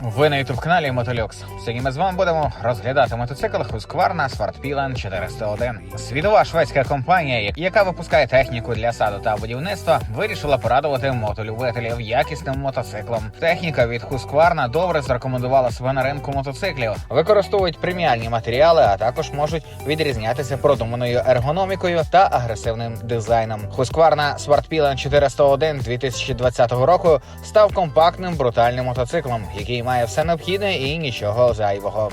Ви на youtube каналі Мотолюкс. Сьогодні ми з вами будемо розглядати мотоцикл Husqvarna Svartpilen 401. Світова шведська компанія, яка випускає техніку для саду та будівництва, вирішила порадувати мотолюбителів якісним мотоциклом. Техніка від Husqvarna добре зарекомендувала себе на ринку мотоциклів. Використовують преміальні матеріали, а також можуть відрізнятися продуманою ергономікою та агресивним дизайном. Husqvarna Svartpilen 401 2020 року став компактним брутальним мотоциклом, який має все необхідне і нічого зайвого.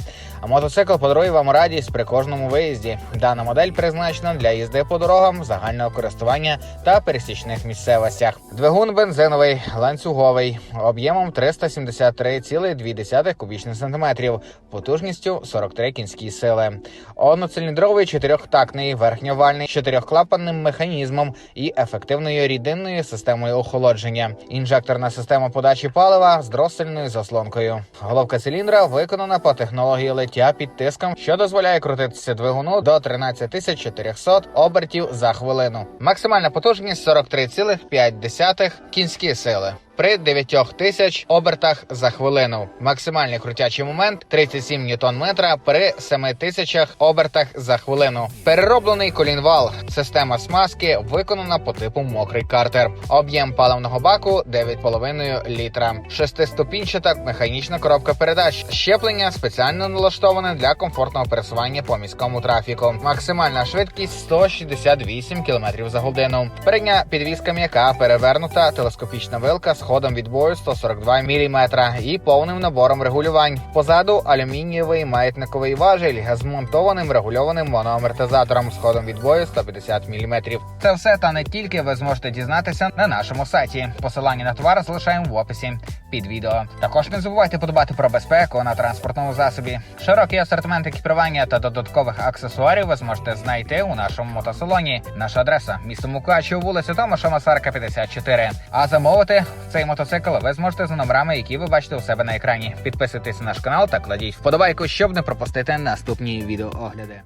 Мотоцикл подарує вам радість при кожному виїзді. Дана модель призначена для їзди по дорогам загального користування та пересічних місцевостях. Двигун бензиновий, ланцюговий, об'ємом 373,2 кубічних сантиметрів, потужністю 43 кінські сили. Одноциліндровий чотирьохтактний верхньовальний чотирьохклапанним механізмом і ефективною рідинною системою охолодження. Інжекторна система подачі палива з дроссельною заслонкою. Головка циліндра виконана по технології лиття під тиском, що дозволяє крутитися двигуну до 13400 обертів за хвилину. Максимальна потужність 43,5 кінські сили. При 9 тисяч обертах за хвилину. Максимальний крутячий момент 37 ньютон метра при 7 тисячах обертах за хвилину. Перероблений колінвал. Система смазки виконана по типу мокрий картер. Об'єм паливного баку 9,5 літра. Шестиступінчата механічна коробка передач. Щеплення спеціально налаштоване для комфортного пересування по міському трафіку. Максимальна швидкість 168 км за годину. Передня підвізка м'яка перевернута телескопічна вилка ходом відбою 142 мм і повним набором регулювань. Позаду алюмінієвий маятниковий важіль з монтованим регульованим моноамортизатором з ходом відбою 150 мм. Це все та не тільки ви зможете дізнатися на нашому сайті. Посилання на товар залишаємо в описі під відео. Також не забувайте подбати про безпеку на транспортному засобі. Широкий асортимент екіпірування та додаткових аксесуарів ви зможете знайти у нашому мотосалоні. Наша адреса місто Мукачево, вулиця Томаша Масарка, 54. А замовити цей мотоцикл ви зможете за номерами, які ви бачите у себе на екрані. Підписуйтесь на наш канал та кладіть вподобайку, щоб не пропустити наступні відеоогляди.